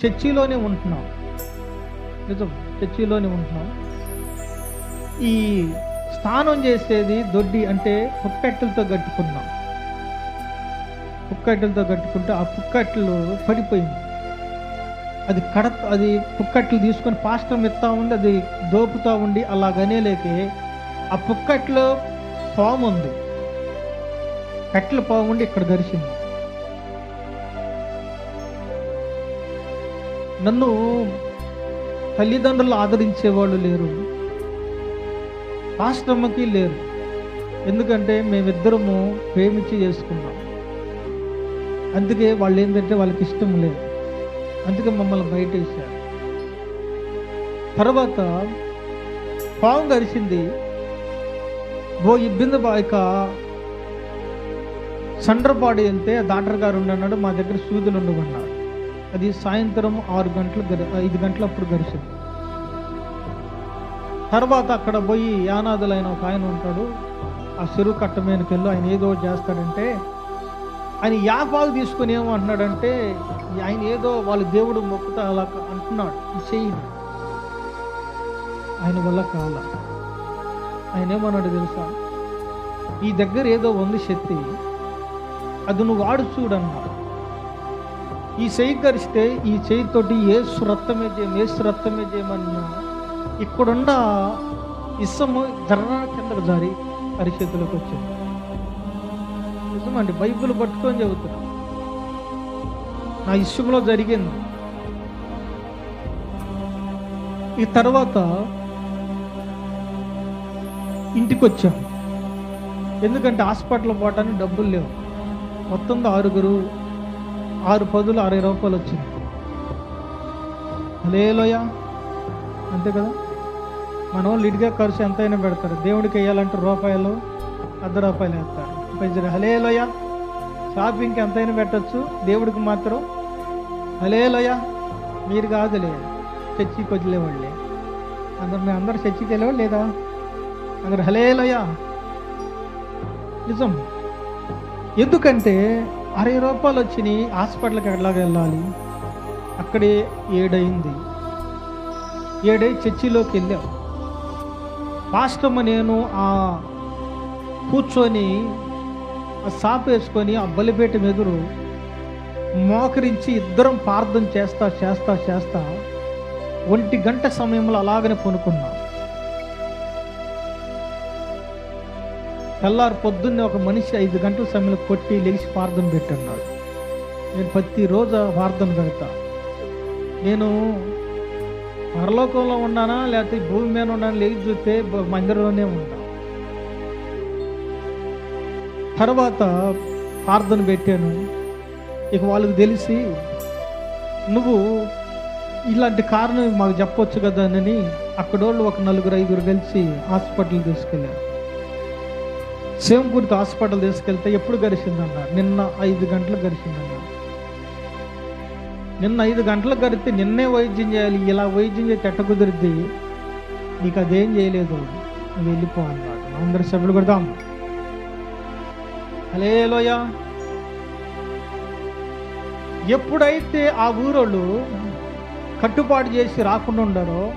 చర్చిలోనే ఉంటున్నాం. నిజం చర్చిలోనే ఉంటున్నాం. ఈ స్నానం చేసేది దొడ్డి అంటే పుక్కట్టెలతో కట్టుకున్నాం. పుక్కట్లతో కట్టుకుంటే ఆ పుక్కట్లు పడిపోయింది. అది కడ అది పుక్కట్లు తీసుకొని పాస్టర్ మెత్తా ఉండి అది దోపుతూ ఉండి అలాగనేలేకే ఆ పుక్కట్లో పాము ఉంది కట్టెల పాము ఉండి ఇక్కడ దర్శింది నన్ను తల్లిదండ్రులు ఆదరించేవాళ్ళు లేరు. ఆశ్రమకి లేరు. ఎందుకంటే మేమిద్దరము ప్రేమించి చేసుకున్నాం. అందుకే వాళ్ళు ఏంటంటే వాళ్ళకి ఇష్టం లేదు. అందుకే మమ్మల్ని బయట వేశారు తర్వాత పాము గరిచింది ఓ ఇబ్బంది బాయక సండ్రపాడు వెళ్తే డాక్టర్ గారు ఉండన్నాడు మా దగ్గర సూదులు ఉండమన్నాడు అది సాయంత్రం ఆరు గంటలు ఐదు గంటలప్పుడు గడిచింది తర్వాత అక్కడ పోయి యానాదులైన ఒక ఆయన ఉంటాడు. ఆ చెరువు కట్ట మీదకి వెళ్ళి ఆయన ఏదో చేస్తాడంటే ఆయన యాపాలు తీసుకొని ఏమో అంటున్నాడంటే ఆయన ఏదో వాళ్ళ దేవుడు మొక్కుతా అలా అంటున్నాడు. చెయ్యి ఆయన వల్ల కాల. ఆయన ఏమన్నాడు తెలుసా? ఈ దగ్గర ఏదో ఉంది శక్తి. అది నువ్వు వాడు చూడన్నాడు ఈ చేయి కరిస్తే ఈ చేయితోటి ఏసు రక్తమే చేయం ఏ రక్తమే చేయమన్నా ఇక్కడున్న ఇసము జర్ర కిందకు జారి పరిస్థితులకు వచ్చింది. నిజమండి బైబిల్ పట్టుకొని చెబుతున్నా. నా ఇష్టంలో జరిగింది. ఈ తర్వాత ఇంటికి వచ్చాను ఎందుకంటే హాస్పిటల్ పోవడానికి డబ్బులు లేవు. మొత్తం ఆరుగురు ఆరు పదులు అరవై రూపాయలు వచ్చింది. లేలోయ అంతే కదా? మన వాళ్ళు ఖర్చు ఎంతైనా పెడతారు. దేవుడికి వేయాలంటే రూపాయలు అర్ధ రూపాయలు వేస్తారు. పెంచారు హలేలోయ షాపింగ్కి ఎంతైనా పెట్టచ్చు. దేవుడికి మాత్రం హలేలోయ మీరు కాదులే. చర్చికి వదిలేవాళ్ళే అందరు మేము అందరు చర్చికి వెళ్ళేవాళ్ళు లేదా? అందరు హలేలోయ నిజం. ఎందుకంటే అరవై రూపాయలు వచ్చినాయి హాస్పిటల్కి ఎలాగ వెళ్ళాలి? అక్కడే ఏడైంది. ఏడై చర్చిలోకి వెళ్ళాం. పాస్టమ్మ నేను ఆ కూర్చొని ఆ సాపు వేసుకొని ఆ బలిపేట ఎదురు మోకరించి ఇద్దరం ప్రార్థన చేస్తా చేస్తా చేస్తా ఒంటి గంట సమయంలో అలాగనే పనుకున్నాం. తెల్లారు పొద్దున్నే ఒక మనిషి ఐదు గంటల సమయంలో కొట్టి లేచి ప్రార్థన పెట్టన్నాడు. నేను ప్రతిరోజు ప్రార్థన పెడతా. నేను పరలోకంలో ఉన్నానా లేకపోతే భూమి మీద ఉన్నానా లేచి చూస్తే మందిరంలోనే ఉన్నా తర్వాత ప్రార్థన పెట్టాను. ఇక వాళ్ళకి తెలిసి నువ్వు ఇలాంటి కారణం మాకు చెప్పొచ్చు కదా అని అక్కడోళ్ళు ఒక నలుగురు ఐదుగురు కలిసి హాస్పిటల్ తీసుకెళ్ళారు. సేమకూర్తి హాస్పిటల్ తీసుకెళ్తే ఎప్పుడు గడిచిందన్నారు నిన్న ఐదు గంటలకు గడిచిందన్నారు నిన్న ఐదు గంటలకు గడితే నిన్నే వైద్యం చేయాలి ఇలా వైద్యం చేసి ఎట్ట కుదిరిద్ది? నీకు అదేం చేయలేదు. నువ్వు వెళ్ళిపో అన్నాడు. అందరి సభ్యులు కొడదాం హలేలోయ ఎప్పుడైతే ఆ ఊరోళ్ళు కట్టుబాటు చేసి రాకుండా ఉండారో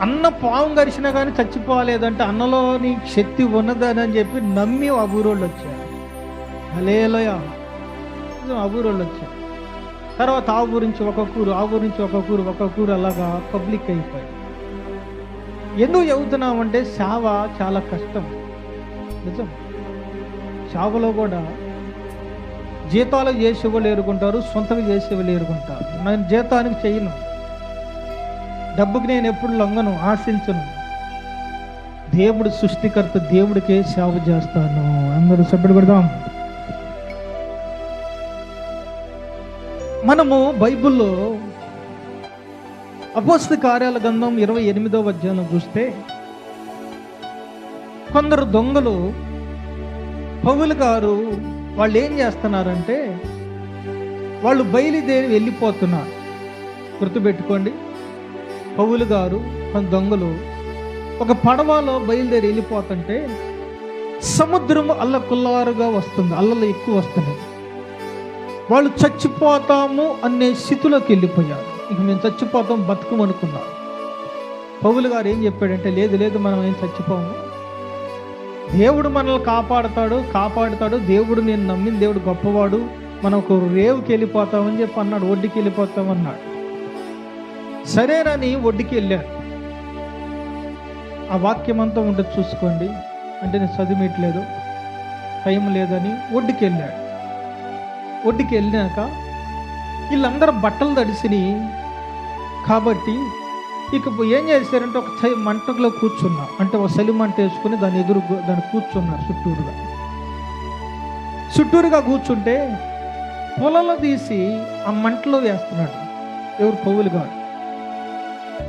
అన్న పాము గరిచినా కానీ చచ్చిపోలేదంటే అన్నలోని శక్తి ఉన్నదని అని చెప్పి నమ్మి ఆ ఊరోళ్ళు వచ్చారు. హలేలోయ. అబూరోళ్ళు ఆ ఊరోళ్ళు వచ్చారు. తర్వాత ఆ గురించి ఒక కూరు ఆ గురించి ఒక కూరు ఒక కూరు అలాగా పబ్లిక్ అయిపోయి ఎందుకు చెబుతున్నామంటే సేవ చాలా కష్టం. నిజం? సేవలో కూడా జీతాలు చేసేవాళ్ళు ఎరుగుంటారు సొంతగా చేసేవాళ్ళు ఎరుగుంటారు. నేను జీతానికి చేయను డబ్బుకి నేను ఎప్పుడు లొంగను ఆశించను. దేవుడు సృష్టికర్త దేవుడికే సేవ చేస్తాను. అందరూ సభ్యుడు పెడదాం. మనము బైబిల్లో అపోస్త కార్యాల గంధం ఇరవై ఎనిమిదవ అధ్యాయం చూస్తే కొందరు దొంగలు పౌలు గారు వాళ్ళు ఏం చేస్తున్నారంటే వాళ్ళు బయలుదేరి వెళ్ళిపోతున్నారు. గుర్తుపెట్టుకోండి. పౌలు గారు కొంత దొంగలు ఒక పడవలో బయలుదేరి వెళ్ళిపోతుంటే సముద్రం అల్ల కుల్లారుగా వస్తుంది అల్లలు ఎక్కువ వస్తున్నాయి. వాళ్ళు చచ్చిపోతాము అనే స్థితిలోకి వెళ్ళిపోయారు. ఇక మేము చచ్చిపోతాం బతుకమనుకున్నాం పౌలు గారు ఏం చెప్పాడంటే లేదు లేదు మనం ఏం చచ్చిపోము. దేవుడు మనల్ని కాపాడుతాడు కాపాడుతాడు. దేవుడు నేను నమ్మిన దేవుడు గొప్పవాడు. మనం ఒక రేవుకి వెళ్ళిపోతామని చెప్పి అన్నాడు ఒడ్డుకి వెళ్ళిపోతామన్నాడు సరేనని ఒడ్డుకి వెళ్ళాడు ఆ వాక్యం అంతా ఉండదు చూసుకోండి. అంటే నేను చదివేయట్లేదు. టైం లేదని ఒడ్డుకి వెళ్ళాడు ఒడ్డుకి వెళ్ళాక వీళ్ళందరూ బట్టలు తడిసిని కాబట్టి ఇక ఏం చేశారంటే ఒక చై మంటలో కూర్చున్నా. అంటే ఒక చలి మంట వేసుకుని దాని ఎదురు దాన్ని కూర్చున్నారు చుట్టూరుగా. చుట్టూరుగా కూర్చుంటే పొలలో తీసి ఆ మంటలో వేస్తున్నాడు. ఎవరు పౌలు గారు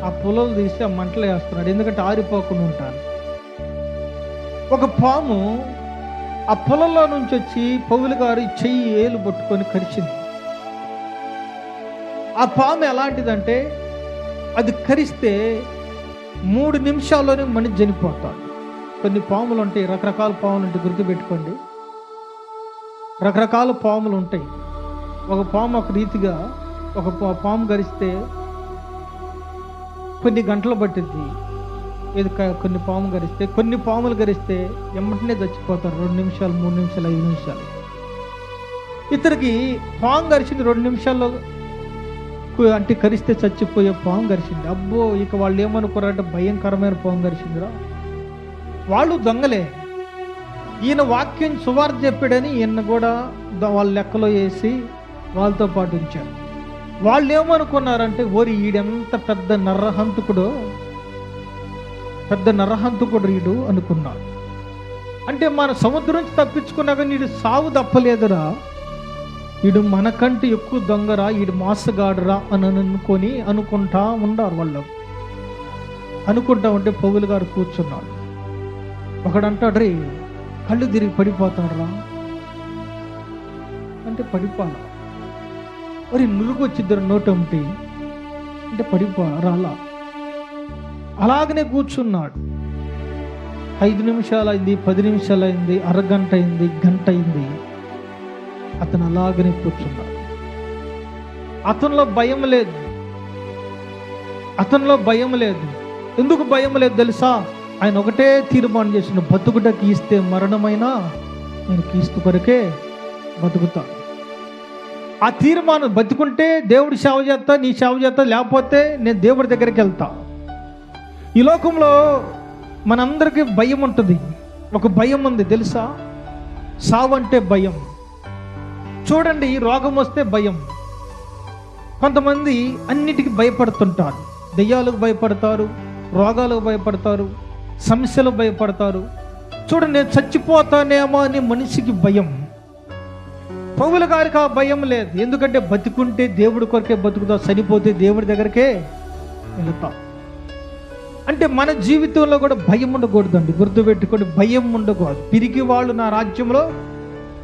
ఆ పొలలు తీసి ఆ మంటలు వేస్తున్నాడు. ఎందుకంటే ఆరిపోకుండా ఉంటాను. ఒక పాము ఆ పొలంలో నుంచి వచ్చి పౌలు గారు చెయ్యి ఏలు పట్టుకొని కరిచింది. ఆ పాము ఎలాంటిదంటే అది కరిస్తే మూడు నిమిషాల్లోనే మనిషి చనిపోతాడు. కొన్ని పాములు ఉంటాయి రకరకాల పాములు ఉంటాయి గుర్తుపెట్టుకోండి. రకరకాల పాములు ఉంటాయి. ఒక పాము ఒక రీతిగా ఒక పా- పాము కరిస్తే కొన్ని గంటలు పట్టింది ఇది కొన్ని పాము గరిస్తే కొన్ని పాములు గరిస్తే ఎమ్మటనే చచ్చిపోతారు. రెండు నిమిషాలు మూడు నిమిషాలు ఐదు నిమిషాలు. ఇతనికి పాము గరిచింది రెండు నిమిషాల్లో అంటే కరిస్తే చచ్చిపోయే పాము గరిచింది. అబ్బో ఇక వాళ్ళు ఏమనుకున్నారంటే భయంకరమైన పాము గరిచిందిరా. వాళ్ళు దొంగలే. ఈయన వాక్యం సువార్త చెప్పాడని ఈయన కూడా వాళ్ళ లెక్కలో వేసి వాళ్ళతో పాటు ఉంచారు వాళ్ళు ఏమనుకున్నారంటే ఓరి ఈడెంత పెద్ద నరహంతకుడో పెద్ద నరహంతకుడు ఈడు అనుకున్నారు అంటే మన సముద్రం నుంచి తప్పించుకున్నాక నీడు సావు తప్పలేదురా. ఈడు మనకంటే ఎక్కువ దొంగరా ఈడు మాసగాడురా అని అనుకొని అనుకుంటా ఉన్నారు వాళ్ళు. అనుకుంటా ఉంటే పౌలు గారు కూర్చున్నాడు ఒకడంటాడు రే కళ్ళు తిరిగి పడిపోతాడురా అంటే పడిపోలా మరి నురుగు వచ్చిద్దరు నోటంటి. అంటే పడిపో రాలా. అలాగనే కూర్చున్నాడు. ఐదు నిమిషాలు అయింది పది నిమిషాలు అయింది అరగంట అయింది గంట అయింది అతను అలాగనే కూర్చున్నాడు. అతనిలో భయం లేదు. అతనిలో భయం లేదు. ఎందుకు భయం లేదు తెలుసా? ఆయన ఒకటే తీర్మానం చేసిన బతుకుటకి ఇస్తే మరణమైనా నేను కీస్తు కొరకే బతుకుతాను. ఆ తీర్మానం బతుకుంటే దేవుడి సేవ చేస్తా నీ సేవ చేస్తా లేకపోతే నేను దేవుడి దగ్గరికి వెళ్తా. ఈ లోకంలో మనందరికీ భయం ఉంటుంది. ఒక భయం ఉంది తెలుసా? సావు అంటే భయం. చూడండి రోగం వస్తే భయం. కొంతమంది అన్నిటికీ భయపడుతుంటారు. దెయ్యాలకు భయపడతారు రోగాలకు భయపడతారు సమస్యలకు భయపడతారు. చూడండి నేను చచ్చిపోతానేమో అని మనిషికి భయం. పౌల గారికి ఆ భయం లేదు. ఎందుకంటే బతికుంటే దేవుడి కొరకే బతుకుతాం. చనిపోతే దేవుడి దగ్గరకే వెళుతాం. అంటే మన జీవితంలో కూడా భయం ఉండకూడదండి. గుర్తుపెట్టుకొని భయం ఉండకూడదు. పిరికి వాళ్ళు నా రాజ్యంలో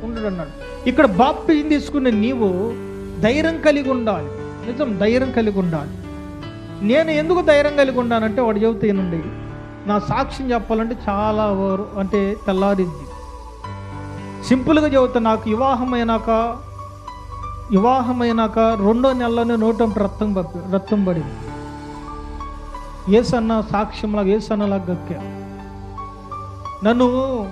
ఉండడు అన్నాడు ఇక్కడ బాప్టిజం తీసుకున్న నీవు ధైర్యం కలిగి ఉండాలి. నిజం ధైర్యం కలిగి ఉండాలి. నేను ఎందుకు ధైర్యం కలిగి ఉన్నానంటే వాడు చెబుతానండి నా సాక్ష్యం చెప్పాలంటే చాలా అంటే తెల్లారింది. సింపుల్గా చెబుతా నాకు వివాహమైనాక వివాహమైనాక రెండో నెలలోనే నోటంటి రక్తం పప్పి- రక్తం పడింది. ఏసన్న సాక్ష్యంలాగా ఏసన్నలాగా గక్కా. నన్ను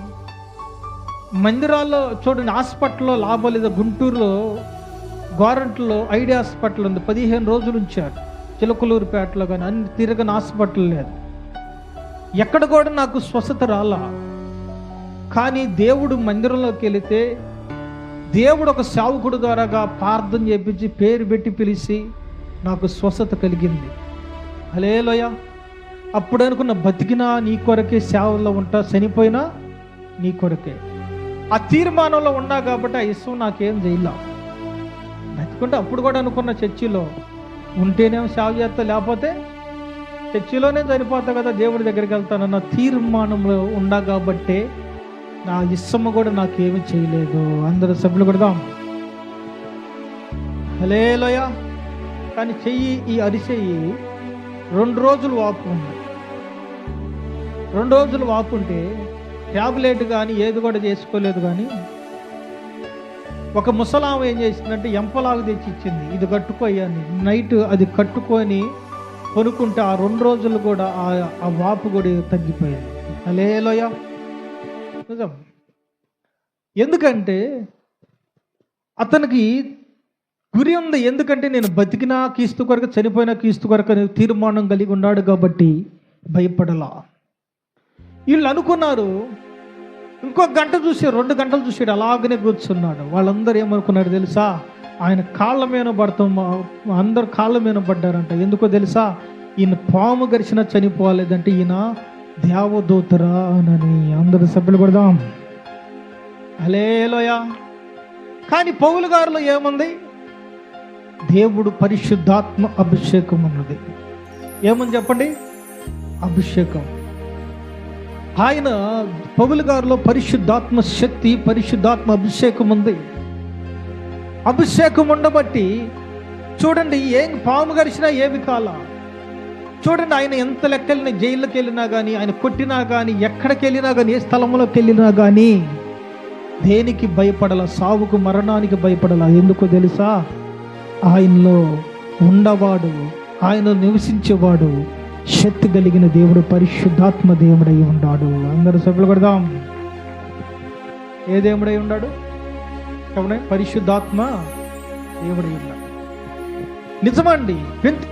మందిరాల్లో చూడండి హాస్పిటల్లో లాభం లేదా గుంటూరులో గవర్నమెంట్లో ఐడియా హాస్పిటల్ ఉంది పదిహేను రోజులు ఉంచారు. చిలకలూరుపేటలో కానీ అన్ని తిరగని హాస్పిటల్ లేదు. ఎక్కడ కూడా నాకు స్వస్థత రాలా. కానీ దేవుడు మందిరంలోకి వెళితే దేవుడు ఒక సేవకుడు ద్వారాగా ప్రార్థన చేపించి పేరు పెట్టి పిలిచి నాకు స్వస్థత కలిగింది. అలేలోయ అప్పుడు అనుకున్న బతికినా నీ కొరకే సేవల్లో ఉంటా చనిపోయినా నీ కొరకే. ఆ తీర్మానంలో ఉన్నా కాబట్టి ఆ ఇష్టం నాకేం చేయలా. బతికుంటే అప్పుడు కూడా అనుకున్న చర్చిలో ఉంటేనేమో సేవ చేస్తా లేకపోతే చర్చిలోనే చనిపోతా కదా దేవుడి దగ్గరికి వెళ్తానన్న తీర్మానంలో ఉన్నా కాబట్టే నా ఇష్టము కూడా నాకేమి చేయలేదు. అందరు సభ్యులు కొడదాం. హలేలోయ కానీ చెయ్యి ఈ అరిచెయ్యి రెండు రోజులు వాపు ఉంది. రెండు రోజులు వాపు ఉంటే ట్యాబ్లెట్ కానీ ఏది కూడా చేసుకోలేదు కానీ ఒక ముసలాం ఏం చేసిందంటే ఎంపలాగు తెచ్చి ఇచ్చింది. ఇది కట్టుకోయ్యాని నైట్ అది కట్టుకొని కొనుక్కుంటే ఆ రెండు రోజులు కూడా ఆ ఆ వాపు కూడా తగ్గిపోయింది. అలేలోయ నిజం. ఎందుకంటే అతనికి గురి ఉంది. ఎందుకంటే నేను బతికినా కీస్తు కొరకు చనిపోయినా కీస్తు కొరకు తీర్మానం కలిగి ఉన్నాడు కాబట్టి భయపడలా. వీళ్ళు అనుకున్నారు ఇంకో గంట చూసి రెండు గంటలు చూసాడు అలాగనే కూర్చున్నాడు. వాళ్ళందరూ ఏమనుకున్నారు తెలుసా? ఆయన కాళ్ళ మీద పడతాం అందరు కాళ్ళ మీద పడ్డారంట. ఎందుకో తెలుసా? ఈయన పాము గరిచిన చనిపోలేదంటే ఈయన దేవదూతరా అని అందరు సభ్యులు కొడదాం. అలేలోయా కానీ పౌలు గారిలో ఏముంది? దేవుడు పరిశుద్ధాత్మ అభిషేకం ఉన్నది ఏమని చెప్పండి? అభిషేకం. ఆయన పౌలు గారిలో పరిశుద్ధాత్మ శక్తి పరిశుద్ధాత్మ అభిషేకం ఉంది అభిషేకం ఉండబట్టి చూడండి ఏం పాము గరిచినా ఏమి కాలా? చూడండి ఆయన ఎంత లెక్కలిన జైల్లోకి వెళ్ళినా కానీ ఆయన కొట్టినా కానీ ఎక్కడికి వెళ్ళినా కానీ ఏ స్థలంలోకి వెళ్ళినా కానీ దేనికి భయపడల సావుకు మరణానికి భయపడల ఎందుకో తెలుసా? ఆయనలో ఉండవాడు ఆయన నివసించేవాడు శక్తి కలిగిన దేవుడు పరిశుద్ధాత్మ దేవుడై ఉన్నాడు అందరూ సభ్యులు కొడదాం. ఏ దేవుడై ఉన్నాడు చెప్పండి పరిశుద్ధాత్మ దేవుడై ఉన్నాడు నిజమండి పెంత్